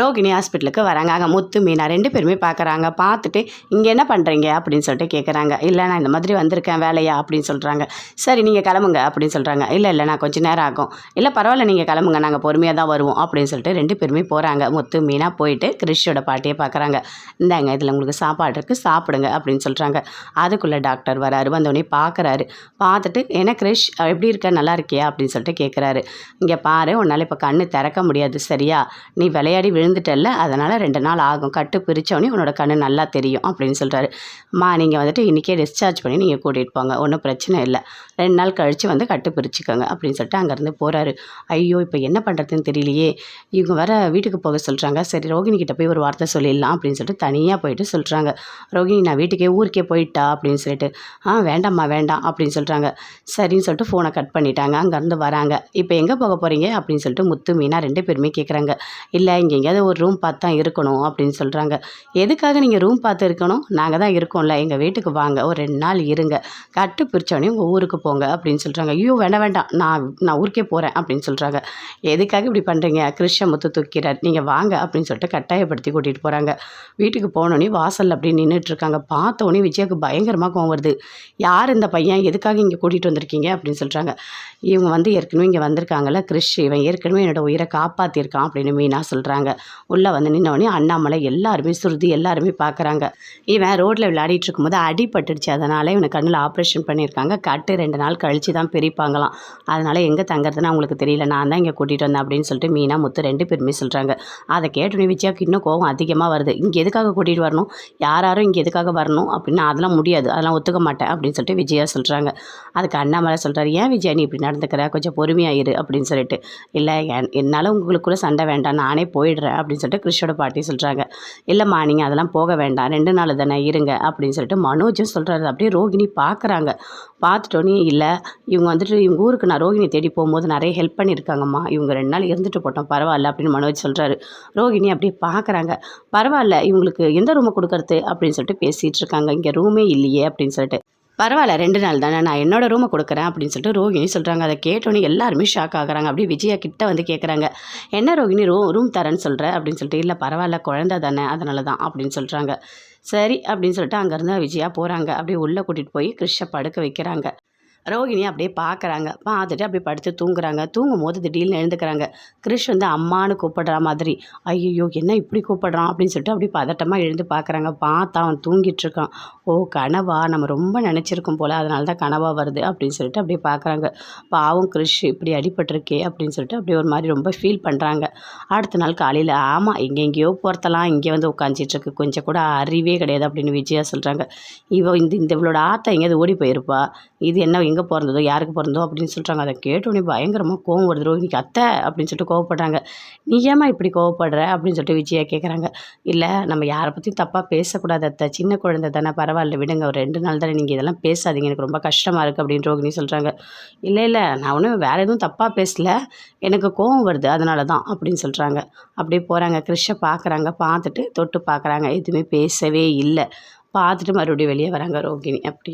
ரோகிணி ஹாஸ்பிட்டலுக்கு வராங்க. அங்கே முத்து மீனா ரெண்டு பேருமே பார்க்குறாங்க பார்த்துட்டு இங்கே என்ன பண்ணுறீங்க அப்படின்னு சொல்லிட்டு கேட்குறாங்க இல்லை நான் இந்த மாதிரி வந்திருக்கேன் வேலையா? அப்படின்னு சொல்கிறாங்க சரி நீங்கள் கிளம்புங்க அப்படின்னு சொல்கிறாங்க இல்லை இல்லை நான் கொஞ்சம் நேரம் ஆகும். இல்லை பரவாயில்ல நீங்கள் கிளம்புங்க நாங்கள் பொறுமையாக தான் வருவோம் அப்படின்னு சொல்லிட்டு ரெண்டு பேருமே போகிறாங்க முத்து மீனா போயிட்டு கிறிஷோட பாட்டியை பார்க்குறாங்க இந்தாங்க இதில் உங்களுக்கு சாப்பாடு இருக்குது சாப்பிடுங்க அப்படின்னு சொல்கிறாங்க அதுக்குள்ளே டாக்டர் வராரு. வந்தோடனே பார்க்குறாரு பார்த்துட்டு ஏன்னா கிரிஷ் எப்படி இருக்க? நல்லா இருக்கியா? அப்படின்னு சொல்லிட்டு கேட்குறாரு இங்கே பாரு உன்னால் இப்போ கண்ணு திறக்க முடியாது சரியா? நீ விளையாடி விழுந்துட்டல்ல அதனால் ரெண்டு நாள் ஆகும். கட்டு பிரித்தோடனே உன்னோட கண்ணு நல்லா தெரியும் அப்படின்னு சொல்கிறாரு அம்மா நீங்கள் வந்துட்டு இன்றைக்கே டிஸ்சார்ஜ் பண்ணி நீங்கள் கூட்டிகிட்டு போங்க. ஒன்றும் பிரச்சனை இல்லை. ரெண்டு நாள் கழித்து வந்து கட்டு பிரிச்சுக்கோங்க அப்படின்னு சொல்லிட்டு அங்கேருந்து போகிறாரு ஐயோ இப்போ என்ன பண்ணுறதுன்னு தெரியலையே. இவங்க வர வீட்டுக்கு போக சொல்கிறாங்க சரி ரோகிணிக்கிட்ட போய் ஒரு வார்த்தை சொல்லிடலாம் அப்படின்னு சொல்லிட்டு தனியாக போயிட்டு சொல்கிறாங்க ரோகிணி நான் வீட்டுக்கே ஊருக்கே போயிட்டா? அப்படின்னு சொல்லிட்டு ஆ வேண்டாம்மா வேண்டாம் அப்படின்னு சொல்கிறாங்க சரின்னு சொல்லிட்டு ஃபோனை கட் பண்ணிட்டாங்க. அங்கேருந்து வராங்க. இப்போ எங்கே போக போகிறீங்க அப்படின்னு சொல்லிட்டு முத்து மீனா ரெண்டு பேருமே கேட்குறாங்க இல்லை இங்கே எங்கேயாவது ஒரு ரூம் பார்த்து தான் இருக்கணும் அப்படின்னு சொல்கிறாங்க எதுக்காக நீங்கள் ரூம் பார்த்து இருக்கணும்? நாங்கள் தான் இருக்கோம்ல. எங்கள் வீட்டுக்கு வாங்க. ஒரு ரெண்டு நாள் இருங்க. கட்டு பிரித்தோடனே உங்கள் ஊருக்கு போங்க அப்படின்னு சொல்கிறாங்க ஐயோ வேண்டாம் வேண்டாம். நான் நான் ஊருக்கே போகிறேன் அப்படின்னு சொல்கிறாங்க எதுக்காக இப்படி பண்ணுறீங்க கிருஷ்ண முத்து தூக்கிறார். நீங்கள் வாங்க அப்படின்னு சொல்லிட்டு கட்டாயப்படுத்தி கூட்டிகிட்டு போகிறாங்க வீட்டுக்கு போனோடனே வாசலில் அப்படி நின்றுட்டுருக்காங்க பார்த்தோன்னே விஜயாவுக்கு பயங்கரமாக கோவம் வருது. யார் இந்த பையன்? எதுக்காக இங்கே கூட்டிகிட்டு வந்திருக்கீங்க? அப்படின்னு சொல்கிறாங்க இவங்க வந்து ஏற்கனவே இங்கே வந்திருக்காங்கல்ல. கிறிஷ் இவன் ஏற்கனவே என்னோடய உயிரை காப்பாற்றிருக்கான் அப்படின்னு மீனா சொல்கிறாங்க உள்ளே வந்து நின்னோடனே அண்ணாமலை எல்லாருமே சுருதி எல்லாருமே பார்க்குறாங்க. இவன் ரோட்டில் விளையாடிட்டு இருக்கும்போது அடிபட்டுடுச்சு. அதனால் இவனை கண்ணில் ஆப்ரேஷன் பண்ணியிருக்காங்க. கட்டு ரெண்டு நாள் கழித்து தான் பிரிப்பாங்களாம். அதனால் எங்கே தங்குறதுன்னு அவங்களுக்கு தெரியல. நான் தான் இங்கே கூட்டிகிட்டு வந்தேன் அப்படின்னு சொல்லிட்டு மீனா முத்து ரெண்டு பேருமே சொல்கிறாங்க அதை கேட்டோன்னே விஜயாவுக்கு இன்னும் கோவம் அதிகமாக வருது. இங்கே எதுக்காக கூட்டிகிட்டு வரணும்? யார் யாரும் இங்கே எதுக்காக வரணும்? அப்படின்னு அதெல்லாம் முடியாது. அதெல்லாம் ஒத்துக்க மாட்டேன் அப்படின்னு சொல்லிட்டு விஜயா சொல்கிறாங்க அதுக்கு அண்ணாமலை சொல்கிறாரு ஏன் விஜயா நீ இப்படி நடந்துக்கிற? கொஞ்சம் பொறுமையாயிரு அப்படின்னு சொல்லிட்டு. இல்லை என்னால் உங்களுக்குள்ளே சண்டை வேண்டாம். நானே போயிடுறேன். அப்படின்னு சொல்லிட்டு கிறிஷோட பாட்டி சொல்கிறாங்க இல்லைம்மா நீங்கள் அதெல்லாம் போக வேண்டாம். ரெண்டு நாள் தானே இருங்க அப்படின்னு சொல்லிட்டு மனோஜும் சொல்கிறாரு அப்படியே ரோகிணி பார்க்குறாங்க பார்த்துட்டோன்னே இல்லை இவங்க வந்துட்டு இவங்க ஊருக்கு நான் ரோகிணி தேடி போகும்போது நிறைய ஹெல்ப் பண்ணியிருக்காங்கம்மா. இவங்க ரெண்டு நாள் இருந்துட்டு போட்டோம் பரவாயில்ல அப்படின்னு மனோஜ் சொல்கிறாரு ரோகிணி அப்படியே பார்க்குறாங்க பரவாயில்ல இவங்களுக்கு எந்த ரூமை கொடுக்கறது? அப்படின்னு சொல்லிட்டு பேசிகிட்டு இருக்காங்க. இங்கே ரூமே இல்லையே அப்படின்னு சொல்லிட்டு. பரவாயில்ல ரெண்டு நாள் தானே நான் என்னோட ரூமை கொடுக்குறேன் அப்படின்னு சொல்லிட்டு ரோகிணி சொல்கிறாங்க அதை கேட்டோன்னே எல்லாருமே ஷாக் ஆகுறாங்க. அப்படியே விஜயா கிட்ட வந்து கேட்குறாங்க என்ன ரோகிணி ரூ ரூம் தரேன்னு சொல்கிற அப்படின்னு சொல்லிட்டு இல்லை பரவாயில்ல குழந்த தானே அதனால தான் அப்படின்னு சொல்கிறாங்க சரி அப்படின்னு சொல்லிட்டு அங்கேருந்து விஜயா போகிறாங்க அப்படியே உள்ளே கூட்டிகிட்டு போய் கிறிஷை படுக்க வைக்கிறாங்க. ரோகிணி அப்படியே பார்க்குறாங்க. பார்த்துட்டு அப்படியே படுத்து தூங்குறாங்க. தூங்கும் போது திடீர்னு எழுந்துக்கிறாங்க. கிறிஷ் வந்து அம்மானு கூப்பிடுற மாதிரி. ஐயோ என்ன இப்படி கூப்பிடுறான் அப்படின்னு சொல்லிட்டு அப்படியே பதட்டமாக எழுந்து பார்க்குறாங்க. பார்த்தா அவன் தூங்கிட்டு இருக்கான். ஓ கனவா? நம்ம ரொம்ப நினச்சிருக்கோம் போல். அதனால தான் கனவாக வருது அப்படின்னு சொல்லிட்டு அப்படியே பார்க்குறாங்க. பாவம் கிறிஷ் இப்படி அடிபட்டிருக்கே அப்படின்னு சொல்லிட்டு அப்படியே ஒரு மாதிரி ரொம்ப ஃபீல் பண்ணுறாங்க அடுத்த நாள் காலையில் ஆமாம் எங்கே எங்கேயோ போகிறதெல்லாம் இங்கே வந்து உட்காந்துட்டுருக்கு கொஞ்சம் கூட அறிவே கிடையாது அப்படின்னு விஜயா சொல்கிறாங்க இவ இந்த இந்த இவளோட ஆத்தா எங்கேயாவது ஓடி போயிருப்பா? இது என்ன எங்கே பிறந்ததோ யாருக்கு பிறந்தோ அப்படின்னு சொல்கிறாங்க அதை கேட்டோடனே பயங்கரமாக கோவம் வருது. ரோஹினிக்கு அத்தை அப்படின்னு சொல்லிட்டு கோவப்படுறாங்க. நீ ஏமா இப்படி கோவப்படுற? அப்படின்னு சொல்லிட்டு விஜயா கேட்குறாங்க இல்லை நம்ம யாரை பற்றியும் தப்பாக பேசக்கூடாது அத்தை. சின்ன குழந்தை தானே பரவாயில்ல விடுங்க. ஒரு ரெண்டு நாள் தானே நீங்கள் இதெல்லாம் பேசாதீங்க. எனக்கு ரொம்ப கஷ்டமாக இருக்குது அப்படின்னு ரோஹினி சொல்கிறாங்க இல்லை இல்லை நான் ஒன்றும் வேறு எதுவும் தப்பாக பேசலை. எனக்கு கோவம் வருது. அதனால தான் அப்படின்னு சொல்கிறாங்க அப்படியே போகிறாங்க கிறிஷை பார்க்குறாங்க பார்த்துட்டு தொட்டு பார்க்குறாங்க எதுவுமே பேசவே இல்லை. பார்த்துட்டு மறுபடியும் வெளியே வராங்க ரோகிணி அப்படி